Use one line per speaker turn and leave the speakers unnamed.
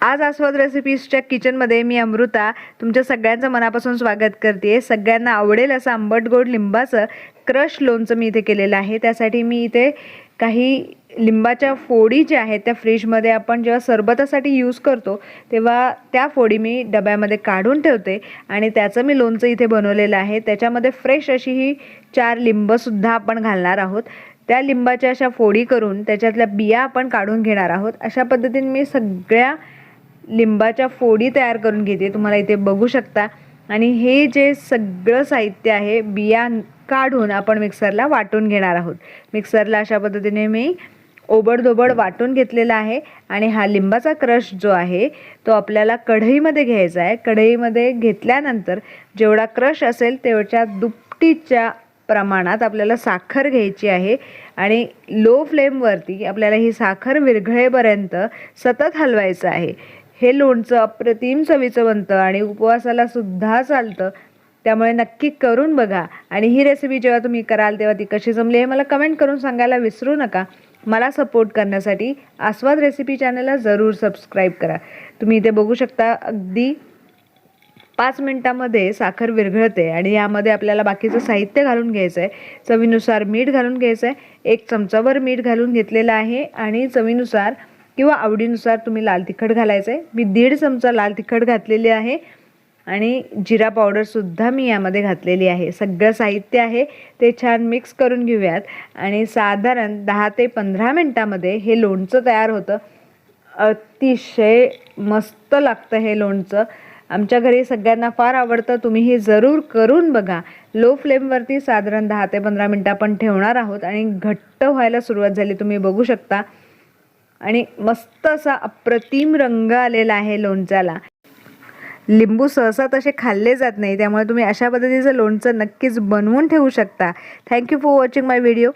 आज आस्वाद रेसिपीजच्या किचनमध्ये मी अमृता तुमच्या सगळ्यांचं मनापासून स्वागत करते. सगळ्यांना आवडेल असं आंबट गोड लिंबाचं क्रश लोणचं मी इथे केलेलं आहे. त्यासाठी मी इथे काही लिंबाच्या फोडी ज्या आहेत त्या फ्रीजमध्ये आपण जेव्हा सरबतासाठी यूज करतो तेव्हा त्या फोडी मी डब्यामध्ये काढून ठेवते आणि त्याचं मी लोणचं इथे बनवलेलं आहे. त्याच्यामध्ये फ्रेश अशी ही चार लिंबसुद्धा आपण घालणार आहोत. त्या लिंबाच्या अशा फोडी करून त्याच्यातल्या बिया आपण काढून घेणार आहोत. अशा पद्धतीने मी सगळ्या लिंबाच्या फोडी तयार करून घेते. तुम्हाला इथे बघू शकता. आणि हे जे सगळं साहित्य आहे बिया काढून आपण मिक्सरला वाटून घेणार आहोत. मिक्सरला अशा पद्धतीने मी ओबडधोबड वाटून घेतलेला आहे आणि हा लिंबाचा क्रश जो आहे तो आपल्याला कढईमध्ये घ्यायचा आहे. कढईमध्ये घेतल्यानंतर जेवढा क्रश असेल तेवढ्या दुपटीच्या प्रमाणात आपल्याला साखर घ्यायची आहे आणि लो फ्लेमवरती आपल्याला ही साखर विरघळेपर्यंत सतत हलवायचं आहे. हे लोणचं अप्रतिम चवीचं बनतं आणि उपवासाला सुद्धा चालतं. त्यामुळे नक्की करून बघा. आणि ही रेसिपी जेव्हा तुम्ही कराल तेव्हा ती कशी जमली हे मला कमेंट करून सांगायला विसरू नका. मला सपोर्ट करण्यासाठी आस्वाद रेसिपी चॅनलला जरूर सबस्क्राईब करा. तुम्ही इथे बघू शकता अगदी पाच मिनटामध्ये साखर विरघळते आणि यामध्ये आपल्याला बाकीचं साहित्य घालून घ्यायचं आहे चवीनुसार मीठ घालून घ्यायचं आहे एक चमचाभर मीठ घालून घेतलेलं आहे आणि चवीनुसार किंवा आवडीनुसार तुम्ही लाल तिखट घालायचं आहे मी दीड चमचा लाल तिखट घातलेली आहे आणि जिरा पावडरसुद्धा मी यामध्ये घातलेली आहे. सगळं साहित्य आहे ते छान मिक्स करून घेऊयात. आणि साधारण दहा ते पंधरा मिनटामध्ये हे लोणचं तयार होतं. अतिशय मस्त लागतं हे लोणचं. आमच्या घरी सगळ्यांना फार आवडतं. तुम्ही हे जरूर करून बघा. लो फ्लेमवरती साधारण दहा ते पंधरा मिनटं आपण ठेवणार आहोत आणि घट्ट व्हायला सुरुवात झाली. तुम्ही बघू शकता. आणि मस्त असा अप्रतिम रंग आलेला आहे लोणच्याला. लिंबू सहसा तसे खाल्ले जात नाही त्यामुळे तुम्ही अशा पद्धतीचं लोणचं नक्कीच बनवून ठेवू शकता. Thank you for watching my video